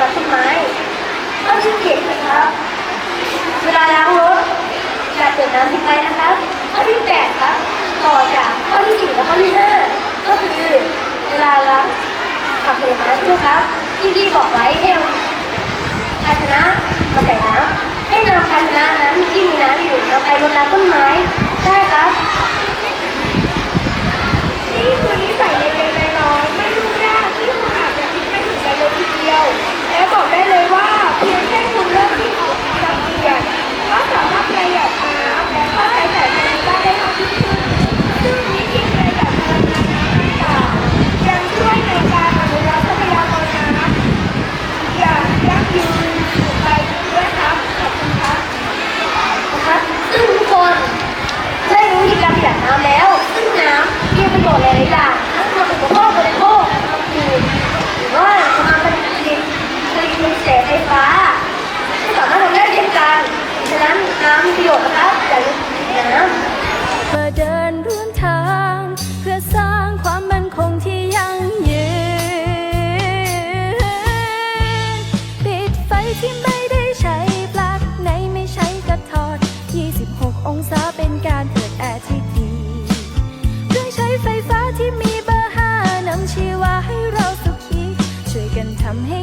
มาต้นไม้ก็ชื่อเด็กนะครับ เวลาล้างรถอย่าเปิดน้ำทิ้งไว้นะครับข้อที่แปดครับ ต่อจากข้อที่สี่และข้อที่ห้าก็คือเวลาล้างผักผลไม้ด้วยครับที่พี่บอกไว้ให้เอาภาชนะมาใส่น้ำให้นำภาชนะนั้นที่มีน้ำอยู่เอาไปรดน้ำต้นไม้ มีประโยชน์นะคะอย่าลืมกินน้ำมาเดินร่วมทาง เพื่อสร้างความมั่นคงที่ยั่งยืน ปิดไฟที่ไม่ได้ใช้ปลั๊กในไม่ใช้กระทอด 26 องศาเป็นการเปิดแอร์ที่ดีเครื่องใช้ไฟฟ้าที่มีเบอร์ห้านำชีวาให้เราสุขี ช่วยกันทำให้